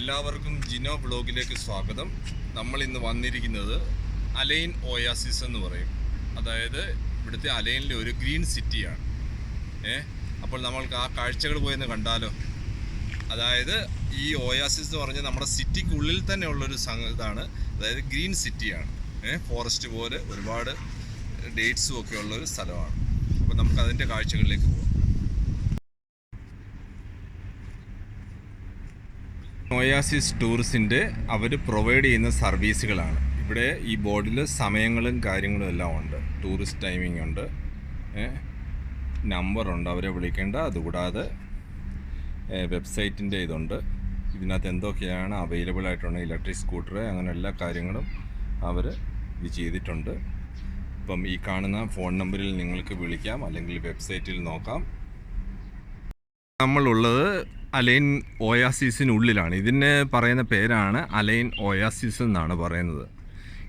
എല്ലാവർക്കും ജിനോ ബ്ലോഗിലേക്ക് സ്വാഗതം. നമ്മൾ ഇന്ന് വന്നിരിക്കുന്നത് അലൈൻ ഓയാസിസ് എന്ന് പറയും. അതായത് ഇവിടുത്തെ അലൈനിലെ ഒരു ഗ്രീൻ സിറ്റിയാണ്. ഏ അപ്പോൾ നമ്മൾക്ക് ആ കാഴ്ചകൾ പോയെന്ന് കണ്ടാലോ? അതായത് ഈ ഓയാസിസ് എന്ന് പറഞ്ഞാൽ നമ്മുടെ സിറ്റിക്കുള്ളിൽ തന്നെ ഉള്ളൊരു ഇതാണ്. അതായത് ഗ്രീൻ സിറ്റിയാണ്. ഏ ഫോറസ്റ്റ് പോലെ ഒരുപാട് ഡേറ്റ്സും ഒക്കെ ഉള്ളൊരു സ്ഥലമാണ്. അപ്പോൾ നമുക്ക് അതിന്റെ കാഴ്ചകളിലേക്ക് പോകാം ഒയാസിസ് ടൂറിസ്റ്റിന്റെ അവർ പ്രൊവൈഡ് ചെയ്യുന്ന സർവീസുകളാണ്. ഇവിടെ ഈ ബോർഡിൽ സമയങ്ങളും കാര്യങ്ങളും എല്ലാം ഉണ്ട്. ടൂറിസ്റ്റ് ടൈമിംഗ് ഉണ്ട്. നമ്പറുണ്ട് അവരെ വിളിക്കേണ്ട. അതുകൂടാതെ വെബ്സൈറ്റിന്റെ ഇതുണ്ട്. ഇതിനകത്ത് എന്തൊക്കെയാണ് അവൈലബിൾ ആയിട്ടുള്ള ഇലക്ട്രിക് സ്കൂട്ടർ അങ്ങനെ എല്ലാ കാര്യങ്ങളും അവർ ഇത് ചെയ്തിട്ടുണ്ട്. ഇപ്പം ഈ കാണുന്ന ഫോൺ നമ്പറിൽ നിങ്ങൾക്ക് വിളിക്കാം. അല്ലെങ്കിൽ വെബ്സൈറ്റിൽ നോക്കാം. നമ്മളുള്ളത് അലൈൻ ഓയാസിസിനുള്ളിലാണ്. ഇതിന് പറയുന്ന പേരാണ് അലൈൻ ഓയാസിസ് എന്നാണ് പറയുന്നത്.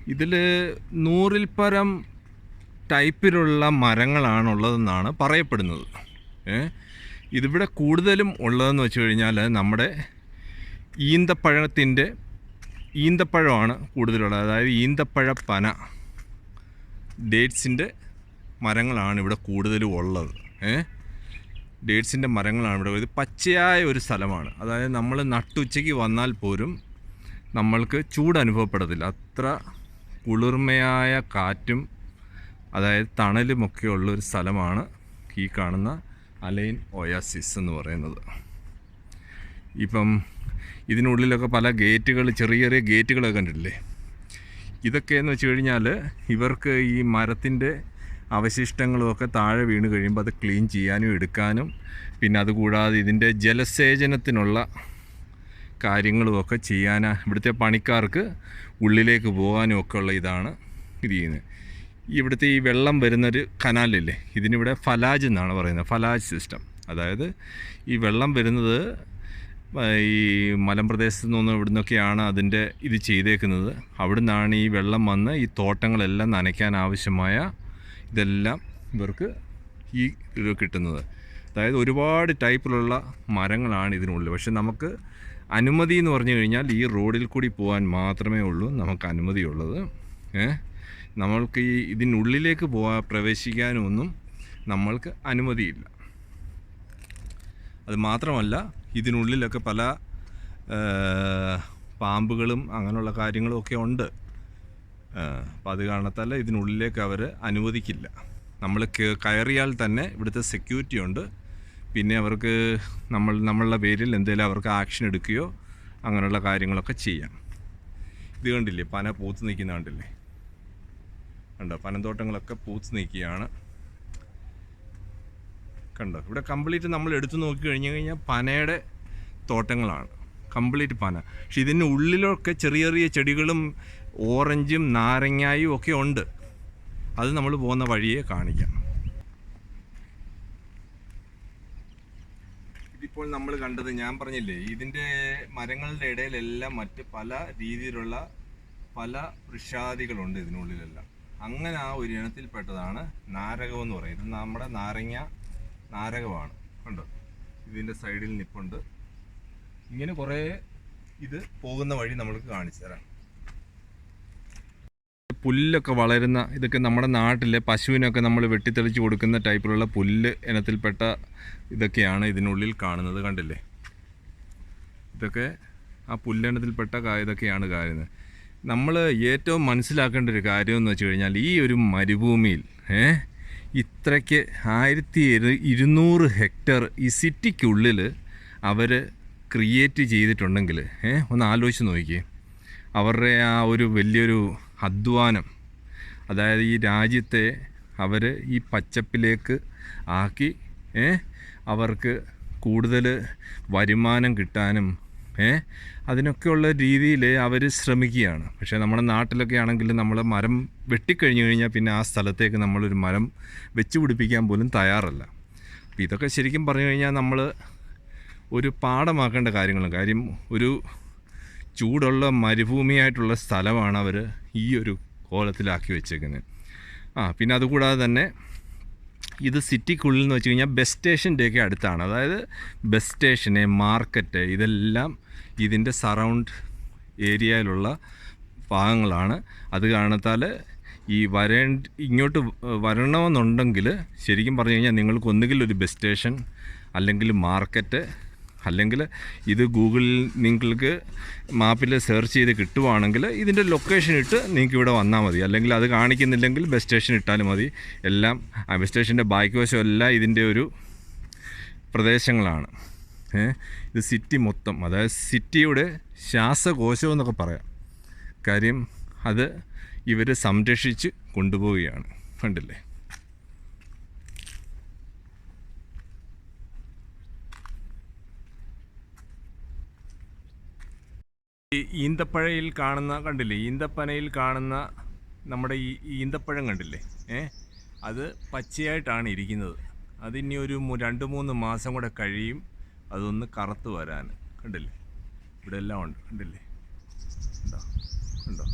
ഇതിൽ നൂറിൽ പരം ടൈപ്പിലുള്ള മരങ്ങളാണുള്ളതെന്നാണ് പറയപ്പെടുന്നത്. ഇതിവിടെ കൂടുതലും ഉള്ളതെന്ന് വെച്ച് കഴിഞ്ഞാൽ നമ്മുടെ ഈന്തപ്പഴത്തിന്റെ ഈന്തപ്പഴമാണ് കൂടുതലുള്ളത് അതായത് ഈന്തപ്പഴ പന ഡേറ്റ്സിന്റെ മരങ്ങളാണ് ഇവിടെ കൂടുതലും ഉള്ളത്. ഏ? ഡേറ്റ്സിന്റെ മരങ്ങളാണ് ഇവിടെ ഇത് പച്ചയായ ഒരു സ്ഥലമാണ്. അതായത് നമ്മൾ നട്ടുച്ചയ്ക്ക് വന്നാൽ പോലും നമ്മൾക്ക് ചൂട് അനുഭവപ്പെടത്തില്ല. അത്ര കുളിർമയായ കാറ്റും അതായത് തണലുമൊക്കെ ഉള്ളൊരു സ്ഥലമാണ് ഈ കാണുന്ന അലൈൻ ഒയാസിസ് എന്ന് പറയുന്നത്. ഇപ്പം ഇതിനുള്ളിലൊക്കെ പല ഗേറ്റുകൾ ചെറിയ ചെറിയ ഗേറ്റുകളൊക്കെ കണ്ടിട്ടില്ലേ? ഇതൊക്കെ എന്ന് വെച്ച് കഴിഞ്ഞാൽ ഇവർക്ക് ഈ മരത്തിന്റെ അവശിഷ്ടങ്ങളുമൊക്കെ താഴെ വീണ് കഴിയുമ്പോൾ അത് ക്ലീൻ ചെയ്യാനും എടുക്കാനും പിന്നെ അതുകൂടാതെ ഇതിന്റെ ജലസേചനത്തിനുള്ള കാര്യങ്ങളുമൊക്കെ ചെയ്യാൻ ഇവിടുത്തെ പണിക്കാർക്ക് ഉള്ളിലേക്ക് പോകാനും ഒക്കെ ഉള്ള ഇതാണ് ഇത് ചെയ്യുന്നത്. ഇവിടുത്തെ ഈ വെള്ളം വരുന്നൊരു കനാലില്ലേ ഇതിനിവിടെ ഫലാജ് എന്നാണ് പറയുന്നത് ഫലാജ് സിസ്റ്റം. അതായത് ഈ വെള്ളം വരുന്നത് ഈ മലമ്പ്രദേശത്തു നിന്ന് ഇവിടുന്നൊക്കെയാണ് അതിന്റെ ഇത് ചെയ്തേക്കുന്നത്. അവിടുന്നാണ് ഈ വെള്ളം വന്ന് ഈ തോട്ടങ്ങളെല്ലാം നനയ്ക്കാൻ ആവശ്യമായ ഇതെല്ലാം ഇവർക്ക് ഈ കിട്ടുന്നത്. അതായത് ഒരുപാട് ടൈപ്പിലുള്ള മരങ്ങളാണ് ഇതിനുള്ളിൽ. പക്ഷെ നമുക്ക് അനുമതി എന്ന് പറഞ്ഞു കഴിഞ്ഞാൽ ഈ റോഡിൽ കൂടി പോകാൻ മാത്രമേ ഉള്ളൂ. നമുക്ക് അനുമതിയുള്ളത്. ഏഹ് നമ്മൾക്ക് ഈ ഇതിനുള്ളിലേക്ക് പോകാൻ പ്രവേശിക്കാനൊന്നും നമ്മൾക്ക് അനുമതിയില്ല. അത് മാത്രമല്ല ഇതിനുള്ളിലൊക്കെ പല പാമ്പുകളും അങ്ങനെയുള്ള കാര്യങ്ങളും ഒക്കെ ഉണ്ട്. അപ്പം അത് കാരണത്താൽ ഇതിനുള്ളിലേക്ക് അവർ അനുവദിക്കില്ല. നമ്മൾ കയറിയാൽ തന്നെ ഇവിടുത്തെ സെക്യൂരിറ്റി ഉണ്ട്. പിന്നെ അവർക്ക് നമ്മൾ നമ്മളുടെ പേരിൽ എന്തെങ്കിലും അവർക്ക് ആക്ഷൻ എടുക്കുകയോ അങ്ങനെയുള്ള കാര്യങ്ങളൊക്കെ ചെയ്യാം. ഇത് കണ്ടില്ലേ? പന പൂത്ത് നിൽക്കുന്ന കണ്ടില്ലേ? കണ്ടോ? പനന്തോട്ടങ്ങളൊക്കെ പൂത്ത് നിൽക്കുകയാണ്. കണ്ടോ? ഇവിടെ കംപ്ലീറ്റ് നമ്മൾ എടുത്തു നോക്കി കഴിഞ്ഞു കഴിഞ്ഞാൽ പനയുടെ തോട്ടങ്ങളാണ്. കംപ്ലീറ്റ് പന. പക്ഷെ ഇതിന്റെ ഉള്ളിലൊക്കെ ചെറിയ ചെറിയ ചെടികളും ഓറഞ്ചും നാരങ്ങായും ഒക്കെ ഉണ്ട്. അത് നമ്മൾ പോകുന്ന വഴിയെ കാണിക്കാം. ഇതിപ്പോൾ നമ്മൾ കണ്ടത് ഞാൻ പറഞ്ഞില്ലേ ഇതിന്റെ മരങ്ങളുടെ ഇടയിലെല്ലാം മറ്റ് പല രീതിയിലുള്ള പല വൃക്ഷാദികളുണ്ട് ഇതിനുള്ളിലെല്ലാം. അങ്ങനെ ആ ഒരു ഇനത്തിൽപ്പെട്ടതാണ് നാരകം എന്ന് പറയുന്നത്. നമ്മുടെ നാരങ്ങ നാരകമാണ്. കണ്ടോ? ഇതിന്റെ സൈഡിൽ നിപ്പുണ്ട്. ഇങ്ങനെ കുറേ ഇത് പോകുന്ന വഴി നമ്മൾക്ക് കാണിച്ചു തരാം. പുല്ലൊക്കെ വളരുന്ന ഇതൊക്കെ നമ്മുടെ നാട്ടിലെ പശുവിനൊക്കെ നമ്മൾ വെട്ടിത്തെളിച്ച് കൊടുക്കുന്ന ടൈപ്പിലുള്ള പുല്ല് ഇനത്തിൽപ്പെട്ട ഇതൊക്കെയാണ് ഇതിനുള്ളിൽ കാണുന്നത് കണ്ടില്ലേ? ഇതൊക്കെ ആ പുല്ലിനത്തിൽപ്പെട്ട ഇതൊക്കെയാണ് കാര്യങ്ങൾ നമ്മൾ ഏറ്റവും മനസ്സിലാക്കേണ്ട ഒരു കാര്യം എന്ന് വെച്ച് കഴിഞ്ഞാൽ ഈ ഒരു മരുഭൂമിയിൽ ഏ ഇത്രയ്ക്ക് ആയിരത്തി ഇരുന്നൂറ് ഹെക്ടർ ഈ സിറ്റിക്കുള്ളിൽ അവർ ക്രിയേറ്റ് ചെയ്തിട്ടുണ്ടെങ്കിൽ ഏ ഒന്ന് ആലോചിച്ച് നോക്കിയേ. അവരുടെ ആ ഒരു വലിയൊരു അധ്വാനം. അതായത് ഈ രാജ്യത്തെ അവർ ഈ പച്ചപ്പിലേക്ക് ആക്കി അവർക്ക് കൂടുതൽ വരുമാനം കിട്ടാനും ഏ അതിനൊക്കെയുള്ള രീതിയിൽ അവർ ശ്രമിക്കുകയാണ്. പക്ഷേ നമ്മുടെ നാട്ടിലൊക്കെ ആണെങ്കിൽ നമ്മൾ മരം വെട്ടിക്കഴിഞ്ഞു കഴിഞ്ഞാൽ പിന്നെ ആ സ്ഥലത്തേക്ക് നമ്മളൊരു മരം വെച്ച് പിടിപ്പിക്കാൻ പോലും തയ്യാറല്ല. അപ്പോൾ ഇതൊക്കെ ശരിക്കും പറഞ്ഞു കഴിഞ്ഞാൽ നമ്മൾ ഒരു പാഠമാക്കേണ്ട കാര്യങ്ങൾ കാര്യം ഒരു ചൂടുള്ള മരുഭൂമിയായിട്ടുള്ള സ്ഥലമാണ് അവർ ഈ ഒരു കോലത്തിലാക്കി വെച്ചേക്കുന്നത് ആ പിന്നെ അതുകൂടാതെ തന്നെ ഇത് സിറ്റിക്കുള്ളിൽ എന്ന് വെച്ച് കഴിഞ്ഞാൽ ബസ് സ്റ്റേഷന്റെയൊക്കെ അടുത്താണ്. അതായത് ബസ് സ്റ്റേഷന് മാർക്കറ്റ് ഇതെല്ലാം ഇതിന്റെ സറൗണ്ട് ഏരിയയിലുള്ള ഭാഗങ്ങളാണ്. അത് കാരണത്താൽ ഈ വരേണ്ട ഇങ്ങോട്ട് വരണമെന്നുണ്ടെങ്കിൽ ശരിക്കും പറഞ്ഞു കഴിഞ്ഞാൽ നിങ്ങൾക്ക് ഒന്നുകിൽ ഒരു ബസ് സ്റ്റേഷൻ അല്ലെങ്കിൽ മാർക്കറ്റ് അല്ലെങ്കിൽ ഇത് ഗൂഗിളിൽ നിങ്ങൾക്ക് മാപ്പിൽ സെർച്ച് ചെയ്ത് കിട്ടുവാണെങ്കിൽ ഇതിന്റെ ലൊക്കേഷൻ ഇട്ട് നിങ്ങൾക്ക് ഇവിടെ വന്നാൽ മതി. അല്ലെങ്കിൽ അത് കാണിക്കുന്നില്ലെങ്കിൽ ബസ് സ്റ്റേഷൻ ഇട്ടാലും മതി. എല്ലാം ആ ബസ് സ്റ്റേഷന്റെ ബാക്ക് വശം എല്ലാം ഇതിന്റെ ഒരു പ്രദേശങ്ങളാണ്. ഇത് സിറ്റി മൊത്തം. അതായത് സിറ്റിയുടെ ശ്വാസകോശം എന്നൊക്കെ പറയാം. കാര്യം അത് ഇവർ സംരക്ഷിച്ച് കൊണ്ടുപോവുകയാണ്. കണ്ടില്ലേ? ഈ ഈന്തപ്പഴയിൽ കാണുന്ന കണ്ടില്ലേ? ഈന്തപ്പനയിൽ കാണുന്ന നമ്മുടെ ഈ ഈന്തപ്പഴം കണ്ടില്ലേ? ഏ? അത് പച്ചയായിട്ടാണ് ഇരിക്കുന്നത്. അതിനി ഒരു രണ്ട് മൂന്ന് മാസം കൂടെ കഴിയും. അതൊന്ന് കറുത്ത് വരാൻ. കണ്ടില്ലേ? ഇവിടെ എല്ലാം ഉണ്ട്. കണ്ടില്ലേ? ഉണ്ടോ ഉണ്ടോ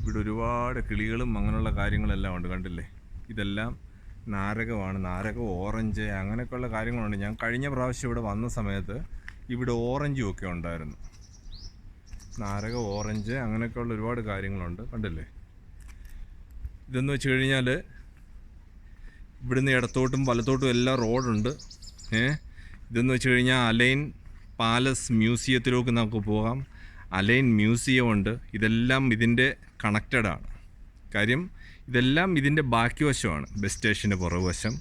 ഇവിടെ ഒരുപാട് കിളികളും അങ്ങനെയുള്ള കാര്യങ്ങളെല്ലാം ഉണ്ട്. കണ്ടില്ലേ? ഇതെല്ലാം നാരകമാണ്. നാരകം ഓറഞ്ച് അങ്ങനെയൊക്കെയുള്ള കാര്യങ്ങളുണ്ട്. ഞാൻ കഴിഞ്ഞ പ്രാവശ്യം ഇവിടെ വന്ന സമയത്ത് ഇവിടെ ഓറഞ്ചും ഒക്കെ ഉണ്ടായിരുന്നു. നാരക ഓറഞ്ച് അങ്ങനെയൊക്കെയുള്ള ഒരുപാട് കാര്യങ്ങളുണ്ട്. കണ്ടില്ലേ? ഇതെന്ന് വെച്ച് കഴിഞ്ഞാൽ ഇവിടുന്ന് ഇടത്തോട്ടും വലത്തോട്ടും എല്ലാം റോഡുണ്ട്. ഏ? ഇതെന്ന് വെച്ച് കഴിഞ്ഞാൽ അലൈൻ പാലസ് മ്യൂസിയത്തിലേക്ക് നമുക്ക് പോകാം. അലൈൻ മ്യൂസിയം ഉണ്ട്. ഇതെല്ലാം ഇതിന്റെ കണക്റ്റഡാണ് കാര്യം ഇതെല്ലാം ഇതിന്റെ ബാക്കി വശമാണ്. ബസ് സ്റ്റേഷന്റെ പുറകുവശം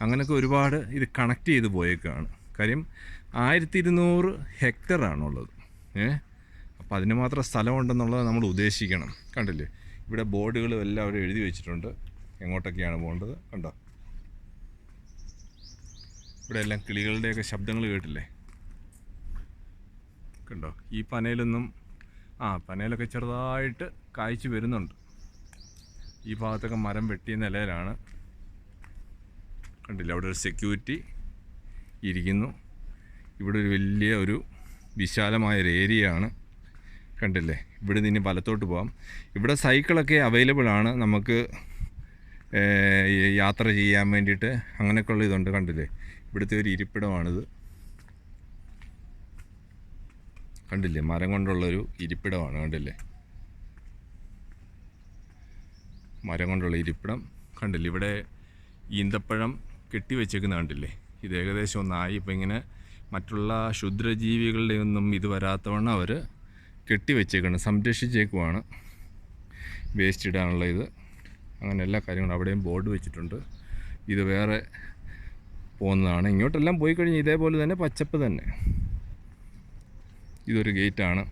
അങ്ങനെയൊക്കെ ഒരുപാട് ഇത് കണക്ട് ചെയ്ത് പോയേക്കാണ്. കാര്യം ആയിരത്തി ഇരുന്നൂറ് ഹെക്ടറാണുള്ളത് ഏ? അപ്പോൾ അതിന് മാത്രം സ്ഥലമുണ്ടെന്നുള്ളത് നമ്മൾ ഉദ്ദേശിക്കണം. കണ്ടില്ലേ? ഇവിടെ ബോർഡുകളും എല്ലാം അവർ എഴുതി വെച്ചിട്ടുണ്ട്. എങ്ങോട്ടൊക്കെയാണ് പോകേണ്ടത്? കണ്ടോ? ഇവിടെ എല്ലാം കിളികളുടെയൊക്കെ ശബ്ദങ്ങൾ കേട്ടില്ലേ? കണ്ടോ? ഈ പനയിലൊന്നും ആ പനയിലൊക്കെ ചെറുതായിട്ട് കായ്ച്ചു വരുന്നുണ്ട്. ഈ ഭാഗത്തൊക്കെ മരം വെട്ടിയ നിലയിലാണ്. കണ്ടില്ല? അവിടെ ഒരു സെക്യൂരിറ്റി ഇരിക്കുന്നു. ഇവിടെ ഒരു വലിയ ഒരു വിശാലമായ ഒരു ആണ്. കണ്ടില്ലേ? ഇവിടെ നിന്ന് വലത്തോട്ട് പോകാം ഇവിടെ സൈക്കിളൊക്കെ അവൈലബിൾ ആണ്. നമുക്ക് യാത്ര ചെയ്യാൻ വേണ്ടിയിട്ട് അങ്ങനെയൊക്കെയുള്ള ഇതുണ്ട് കണ്ടില്ലേ? ഇവിടുത്തെ ഒരു ഇരിപ്പിടമാണിത്. കണ്ടില്ലേ? മരം കൊണ്ടുള്ളൊരു ഇരിപ്പിടമാണ് കണ്ടില്ലേ? മരം കൊണ്ടുള്ള ഇരിപ്പിടം കണ്ടില്ലേ? ഇവിടെ ഈന്തപ്പഴം കെട്ടിവെച്ചേക്കുന്ന കണ്ടില്ലേ? ഇത് ഏകദേശം ഒന്നായി. ഇപ്പം ഇങ്ങനെ മറ്റുള്ള ക്ഷുദ്രജീവികളുടെ ഒന്നും ഇത് വരാത്തവണ്ണം അവർ കെട്ടിവെച്ചേക്കണം സംരക്ഷിച്ചേക്കുവാണ്. വേസ്റ്റ് ഇടാനുള്ള ഇത്. അങ്ങനെ എല്ലാ കാര്യങ്ങളും അവിടെയും ബോർഡ് വെച്ചിട്ടുണ്ട്. ഇത് വേറെ പോകുന്നതാണ് ഇങ്ങോട്ടെല്ലാം പോയി കഴിഞ്ഞ് ഇതേപോലെ തന്നെ പച്ചപ്പ് തന്നെ. ഇതൊരു ഗേറ്റാണ്.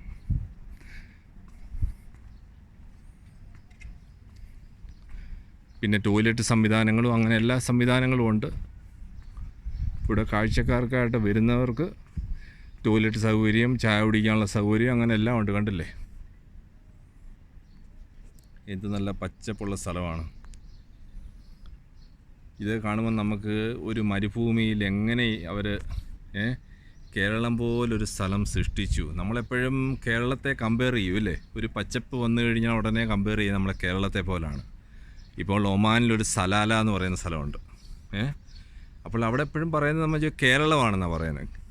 പിന്നെ ടോയ്ലറ്റ് സംവിധാനങ്ങളും അങ്ങനെ എല്ലാ സംവിധാനങ്ങളും ഉണ്ട്. ഇവിടെ കാഴ്ചക്കാർക്കായിട്ട് വരുന്നവർക്ക് ടോയ്ലറ്റ് സൗകര്യം ചായ കുടിക്കാനുള്ള സൗകര്യം അങ്ങനെ എല്ലാം ഉണ്ട്. കണ്ടില്ലേ? എന്ത് നല്ല പച്ചപ്പുള്ള സ്ഥലമാണ്. ഇത് കാണുമ്പോൾ നമുക്ക് ഒരു മരുഭൂമിയിൽ എങ്ങനെ അവർ കേരളം പോലൊരു സ്ഥലം സൃഷ്ടിച്ചു. നമ്മളെപ്പോഴും കേരളത്തെ കമ്പയർ ചെയ്യും അല്ലേ? ഒരു പച്ചപ്പ് വന്നു കഴിഞ്ഞാൽ ഉടനെ കമ്പയർ ചെയ്യും നമ്മളെ കേരളത്തെ പോലാണ്. ഇപ്പോൾ ഒമാനിലൊരു സലാല എന്ന് പറയുന്ന സ്ഥലമുണ്ട് ഏഹ് അപ്പോൾ അവിടെ എപ്പോഴും പറയുന്നത് നമ്മൾ കേരളമാണെന്നാണ് പറയുന്നത്.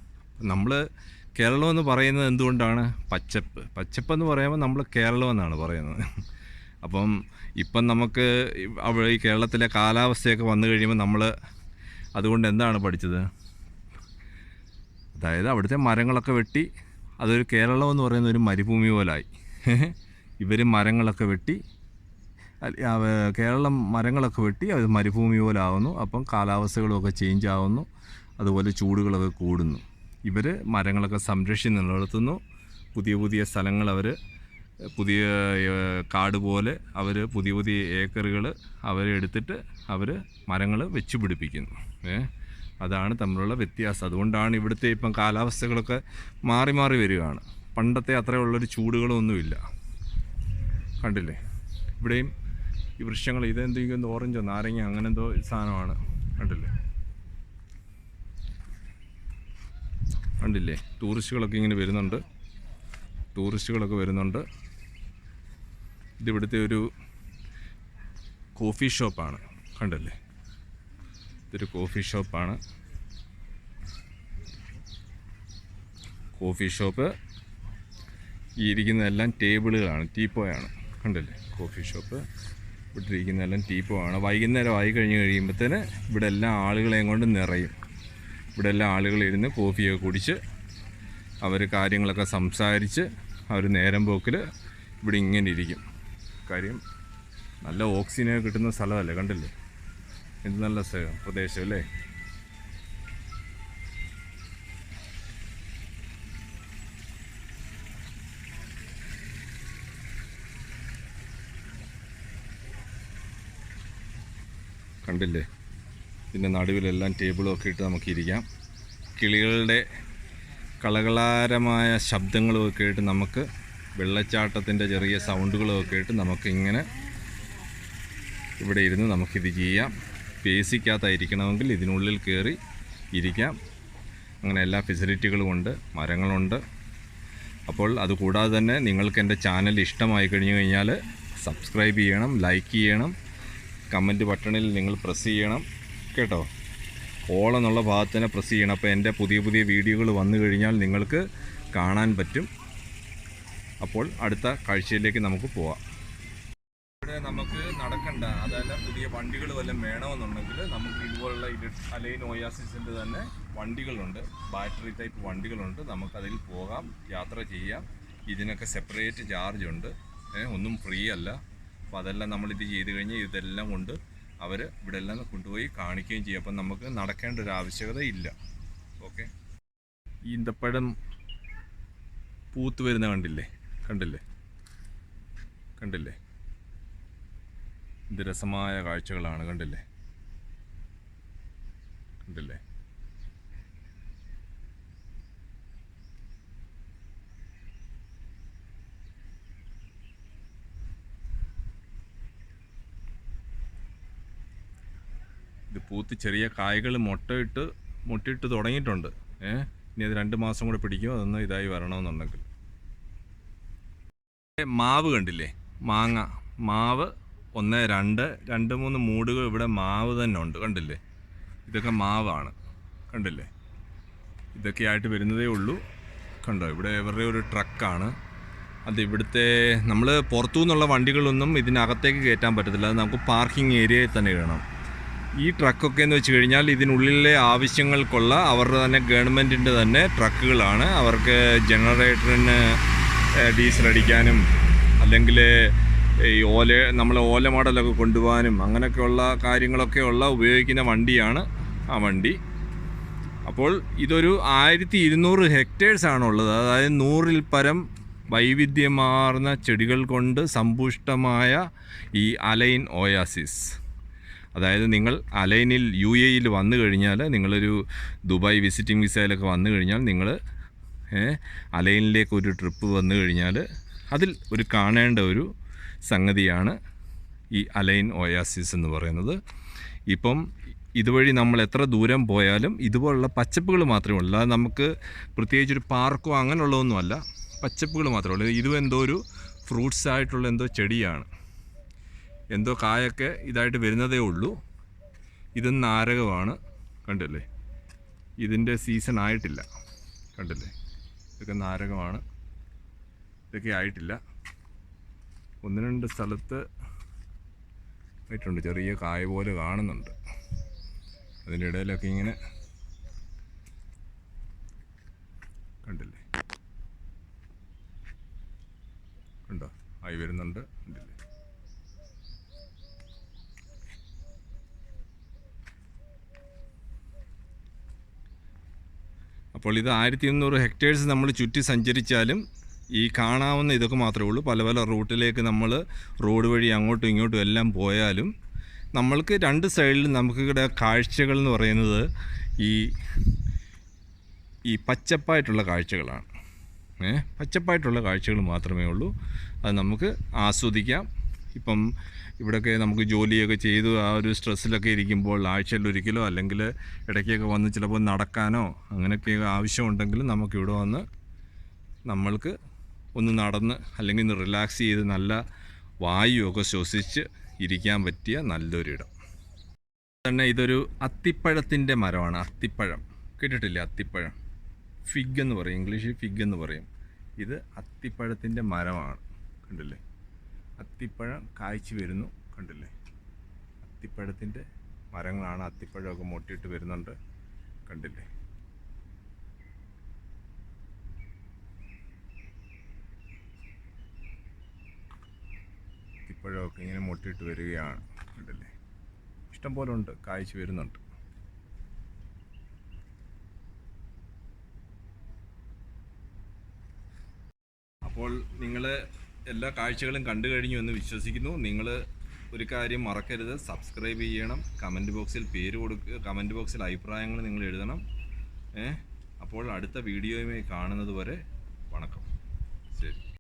നമ്മൾ കേരളം എന്ന് പറയുന്നത് എന്തുകൊണ്ടാണ്? പച്ചപ്പ്. പച്ചപ്പ് എന്ന് പറയുമ്പോൾ നമ്മൾ കേരളം എന്നാണ് പറയുന്നത്. അപ്പം ഇപ്പം നമുക്ക് അവിടെ ഈ കേരളത്തിലെ കാലാവസ്ഥയൊക്കെ വന്നു കഴിയുമ്പോൾ നമ്മൾ അതുകൊണ്ട് എന്താണ് പഠിച്ചത്? അതായത് അവിടുത്തെ മരങ്ങളൊക്കെ വെട്ടി അതൊരു കേരളം എന്ന് പറയുന്ന ഒരു മരുഭൂമി പോലായി. ഇവർ മരങ്ങളൊക്കെ വെട്ടി കേരളം മരങ്ങളൊക്കെ വെട്ടി അത് മരുഭൂമി പോലെ ആവുന്നു അപ്പം കാലാവസ്ഥകളൊക്കെ ചേഞ്ച് ആവുന്നു. അതുപോലെ ചൂടുകളൊക്കെ കൂടുന്നു. ഇവർ മരങ്ങളൊക്കെ സംരക്ഷിച്ച് നിലനിർത്തുന്നു. പുതിയ പുതിയ സ്ഥലങ്ങൾ അവർ പുതിയ കാട് പോലെ അവർ പുതിയ പുതിയ ഏക്കറുകൾ അവരെടുത്തിട്ട് അവർ മരങ്ങൾ വെച്ച് പിടിപ്പിക്കുന്നു. അതാണ് തമ്മിലുള്ള വ്യത്യാസം. അതുകൊണ്ടാണ് ഇവിടുത്തെ ഇപ്പം കാലാവസ്ഥകളൊക്കെ മാറി മാറി വരികയാണ്. പണ്ടത്തെ അത്രയുള്ളൊരു ചൂടുകളൊന്നുമില്ല. കണ്ടില്ലേ? ഇവിടെയും ഈ വൃക്ഷങ്ങൾ ഇതെന്തെങ്കിലും ഓറഞ്ചോ നാരങ്ങ അങ്ങനെന്തോ സാധനമാണ്. കണ്ടില്ലേ? കണ്ടില്ലേ? ടൂറിസ്റ്റുകളൊക്കെ ഇങ്ങനെ വരുന്നുണ്ട്. ടൂറിസ്റ്റുകളൊക്കെ വരുന്നുണ്ട്. ഇതിവിടുത്തെ ഒരു കോഫി ഷോപ്പാണ്. കണ്ടല്ലേ? ഇതൊരു കോഫി ഷോപ്പാണ്. Coffee shop. ഈ ഇരിക്കുന്നതെല്ലാം ടേബിളുകളാണ്. ടീപ്പോയാണ്. കണ്ടല്ലേ? Coffee shop. ഇവിടെ ഇരിക്കുന്നതെല്ലാം ടീപ്പോ ആണ് വൈകുന്നേരം ആയി കഴിഞ്ഞ് കഴിയുമ്പോഴത്തേന് ഇവിടെ എല്ലാ ആളുകളെയും കൊണ്ട് നിറയും. ഇവിടെ എല്ലാ ആളുകൾ ഇരുന്ന് കോഫിയൊക്കെ കുടിച്ച് അവർ കാര്യങ്ങളൊക്കെ സംസാരിച്ച് അവർ നേരം പോക്കിൽ ഇവിടെ ഇങ്ങനെ ഇരിക്കും. കാര്യം നല്ല ഓക്സിജനൊക്കെ കിട്ടുന്ന സ്ഥലമല്ലേ കണ്ടില്ലേ? എന്ത് നല്ല സ്ഥലം പ്രദേശം അല്ലേ? കണ്ടില്ലേ? ഇതിന്റെ നടുവിലെല്ലാം ടേബിളും ഒക്കെ ഇട്ട് നമുക്ക് ഇരിക്കാം കിളികളുടെ കളകളാരമായ ശബ്ദങ്ങളും ഒക്കെ ആയിട്ട് നമുക്ക് വെള്ളച്ചാട്ടത്തിന്റെ ചെറിയ സൗണ്ടുകളും ഒക്കെ ആയിട്ട് നമുക്ക് ഇങ്ങനെ ഇവിടെ ഇരുന്ന് നമുക്കിത് ചെയ്യാം. പേസിക്കകത്തായിരിക്കണമെങ്കിൽ ഇതിനുള്ളിൽ കയറി ഇരിക്കാം. അങ്ങനെ എല്ലാ ഫെസിലിറ്റികളും ഉണ്ട് മരങ്ങളുണ്ട്. അപ്പോൾ അതുകൂടാതെ തന്നെ നിങ്ങൾക്ക് എന്റെ ചാനൽ ഇഷ്ടമായി കഴിഞ്ഞു കഴിഞ്ഞാൽ സബ്സ്ക്രൈബ് ചെയ്യണം ലൈക്ക് ചെയ്യണം കമന്റ് ബട്ടണിൽ നിങ്ങൾ പ്രസ് ചെയ്യണം. കേട്ടോ. ഓൾ എന്നുള്ള ഭാഗത്തിനെ പ്രസ് ചെയ്യണം. അപ്പോൾ എന്റെ പുതിയ പുതിയ വീഡിയോകൾ വന്നു കഴിഞ്ഞാൽ നിങ്ങൾക്ക് കാണാൻ പറ്റും. അപ്പോൾ അടുത്ത കാഴ്ചയിലേക്ക് നമുക്ക് പോവാം. ഇവിടെ നമുക്ക് നടക്കണ്ട. അതായത് പുതിയ വണ്ടികൾ വല്ലതും വേണമെന്നുണ്ടെങ്കിൽ നമുക്ക് ഇതുപോലുള്ള ഇത് അലൈൻ ഓയാസിസിന്റെ തന്നെ വണ്ടികളുണ്ട്. Battery type വണ്ടികളുണ്ട്. നമുക്കതിൽ പോകാം യാത്ര ചെയ്യാം. ഇതിനൊക്കെ സെപ്പറേറ്റ് ചാർജ് ഉണ്ട്. ഒന്നും ഫ്രീ അല്ല. അപ്പോൾ അതെല്ലാം നമ്മളിത് ചെയ്ത് കഴിഞ്ഞാൽ ഇതെല്ലാം കൊണ്ട് അവർ ഇവിടെ എല്ലാം കൊണ്ടുപോയി കാണിക്കുകയും ചെയ്യും. അപ്പം നമുക്ക് നടക്കേണ്ട ഒരു ആവശ്യകത ഇല്ല. ഓക്കെ? ഈന്തപ്പഴം പൂത്ത് വരുന്ന കണ്ടില്ലേ? കണ്ടില്ലേ? കണ്ടില്ലേ? ഇത് രസമായ കാഴ്ചകളാണ്. കണ്ടില്ലേ? കണ്ടില്ലേ ഇത് പൂത്ത് ചെറിയ കായ്കൾ മുട്ടയിട്ട് മുട്ടിയിട്ട് തുടങ്ങിയിട്ടുണ്ട്. ഏ ഇനി അത് രണ്ട് മാസം കൂടെ പിടിക്കും അതൊന്ന് ഇതായി വരണമെന്നുണ്ടെങ്കിൽ. മാവ് കണ്ടില്ലേ? മാങ്ങ. മാവ് ഒന്ന് രണ്ട് രണ്ട് മൂന്ന് മൂടുകൾ ഇവിടെ മാവ് തന്നെ ഉണ്ട്. കണ്ടില്ലേ? ഇതൊക്കെ മാവാണ്. കണ്ടില്ലേ? ഇതൊക്കെ ആയിട്ട് വരുന്നതേ ഉള്ളൂ. കണ്ടോ? ഇവിടെ ഇവരുടെ ഒരു ട്രക്കാണ്. അത് ഇവിടുത്തെ നമ്മൾ പുറത്തു നിന്നുള്ള വണ്ടികളൊന്നും ഇതിനകത്തേക്ക് കയറ്റാൻ പറ്റത്തില്ല. അത് നമുക്ക് പാർക്കിംഗ് ഏരിയയിൽ തന്നെ ഇടണം. ഈ ട്രക്കൊക്കെ എന്ന് വെച്ച് കഴിഞ്ഞാൽ ഇതിനുള്ളിലെ ആവശ്യങ്ങൾക്കുള്ള അവരുടെ തന്നെ ഗവൺമെന്റിന്റെ തന്നെ ട്രക്കുകളാണ്. അവർക്ക് ജനറേറ്ററിന് ഡീസൽ അടിക്കാനും അല്ലെങ്കിൽ ഈ ഓല നമ്മൾ ഓല മോഡലൊക്കെ കൊണ്ടുപോകാനും അങ്ങനെയൊക്കെയുള്ള കാര്യങ്ങളൊക്കെ ഉള്ള ഉപയോഗിക്കുന്ന വണ്ടിയാണ് ആ വണ്ടി. അപ്പോൾ ഇതൊരു ആയിരത്തി ഇരുന്നൂറ് ഹെക്ടേഴ്സ് ആണുള്ളത്. അതായത് നൂറിൽ പരം വൈവിധ്യമാർന്ന ചെടികൾ കൊണ്ട് സമ്പുഷ്ടമായ ഈ അലൈൻ ഓയാസിസ്. അതായത് നിങ്ങൾ അലൈനിൽ യു എയിൽ വന്നു കഴിഞ്ഞാൽ നിങ്ങളൊരു ദുബായ് വിസിറ്റിംഗ് വിസയിലൊക്കെ വന്നു കഴിഞ്ഞാൽ നിങ്ങൾ അലൈനിലേക്ക് ഒരു ട്രിപ്പ് വന്നു കഴിഞ്ഞാൽ അതിൽ ഒരു കാണേണ്ട ഒരു സംഗതിയാണ് ഈ അലൈൻ ഒയാസിസ് എന്ന് പറയുന്നത്. ഇപ്പം ഇതുവഴി നമ്മൾ എത്ര ദൂരം പോയാലും ഇതുപോലുള്ള പച്ചപ്പുകൾ മാത്രമേ ഉള്ളൂ. അല്ലാതെ നമുക്ക് പ്രത്യേകിച്ച് ഒരു പാർക്കോ അങ്ങനെയുള്ളതൊന്നുമല്ല. പച്ചപ്പുകൾ മാത്രമേ ഉള്ളൂ. ഇതും എന്തോ ഒരു ഫ്രൂട്ട്സ് ആയിട്ടുള്ള എന്തോ ചെടിയാണ്. എന്തോ കായൊക്കെ ഇതായിട്ട് വരുന്നതേ ഉള്ളൂ. ഇത് നാരകമാണ്. കണ്ടില്ലേ? ഇതിന്റെ സീസൺ ആയിട്ടില്ല. കണ്ടില്ലേ? ഇതൊക്കെ നാരകമാണ്. ഇതൊക്കെ ആയിട്ടില്ല. ഒന്ന് രണ്ട് സ്ഥലത്ത് ആയിട്ടുണ്ട്. ചെറിയ കായ പോലെ കാണുന്നുണ്ട്. അതിന്റെ ഇടയിലൊക്കെ ഇങ്ങനെ കണ്ടില്ലേ? കണ്ടോ? ആയി വരുന്നുണ്ട്. കണ്ടില്ലേ? അപ്പോൾ ഇത് ആയിരത്തി ഇരുന്നൂറ് ഹെക്ടേഴ്സ് നമ്മൾ ചുറ്റി സഞ്ചരിച്ചാലും ഈ കാണാവുന്ന ഇതൊക്കെ മാത്രമേ ഉള്ളൂ. പല പല റൂട്ടിലേക്ക് നമ്മൾ റോഡ് വഴി അങ്ങോട്ടും ഇങ്ങോട്ടും എല്ലാം പോയാലും നമ്മൾക്ക് രണ്ട് സൈഡിലും നമുക്ക് ഇവിടെ കാഴ്ചകൾ എന്ന് പറയുന്നത് ഈ ഈ പച്ചപ്പായിട്ടുള്ള കാഴ്ചകളാണ്. ഏഹ് പച്ചപ്പായിട്ടുള്ള കാഴ്ചകൾ മാത്രമേ ഉള്ളൂ. അത് നമുക്ക് ആസ്വദിക്കാം. ഇപ്പം ഇവിടെയൊക്കെ നമുക്ക് ജോലിയൊക്കെ ചെയ്തു ആ ഒരു സ്ട്രെസ്സിലൊക്കെ ഇരിക്കുമ്പോൾ ആഴ്ചയിൽ ഒരിക്കലോ അല്ലെങ്കിൽ ഇടയ്ക്കൊക്കെ വന്ന് ചിലപ്പോൾ നടക്കാനോ അങ്ങനെയൊക്കെ ആവശ്യമുണ്ടെങ്കിൽ നമുക്കിവിടെ വന്ന് നമ്മൾക്ക് ഒന്ന് നടന്ന് അല്ലെങ്കിൽ ഒന്ന് റിലാക്സ് ചെയ്ത് നല്ല വായുവൊക്കെ ശ്വസിച്ച് ഇരിക്കാൻ പറ്റിയ നല്ലൊരിടം. തന്നെ ഇതൊരു അത്തിപ്പഴത്തിന്റെ മരമാണ് അത്തിപ്പഴം. കേട്ടിട്ടില്ലേ അത്തിപ്പഴം? ഫിഗ് എന്ന് പറയും ഇംഗ്ലീഷിൽ ഫിഗ് എന്ന് പറയും. ഇത് അത്തിപ്പഴത്തിന്റെ മരമാണ്. കണ്ടില്ലേ? അത്തിപ്പഴം കായ്ച്ചു വരുന്നു. കണ്ടില്ലേ? അത്തിപ്പഴത്തിന്റെ മരങ്ങളാണ് അത്തിപ്പഴമൊക്കെ മുട്ടിയിട്ട് വരുന്നുണ്ട്. കണ്ടില്ലേ? അത്തിപ്പഴമൊക്കെ ഇങ്ങനെ മുട്ടിയിട്ട് വരികയാണ്. കണ്ടില്ലേ? ഇഷ്ടംപോലെ ഉണ്ട്. കായ്ച്ചു വരുന്നുണ്ട്. അപ്പോൾ നിങ്ങൾ എല്ലാ കാഴ്ചകളും കണ്ടു കഴിഞ്ഞു എന്ന് വിശ്വസിക്കുന്നു. നിങ്ങൾ ഒരു കാര്യം മറക്കരുത്. സബ്സ്ക്രൈബ് ചെയ്യണം. കമന്റ് ബോക്സിൽ പേര് കൊടുക്കുക കമന്റ് ബോക്സിൽ അഭിപ്രായങ്ങൾ നിങ്ങൾ എഴുതണം. അപ്പോൾ അടുത്ത വീഡിയോയുമായി കാണുന്നത് വരെ വണക്കം.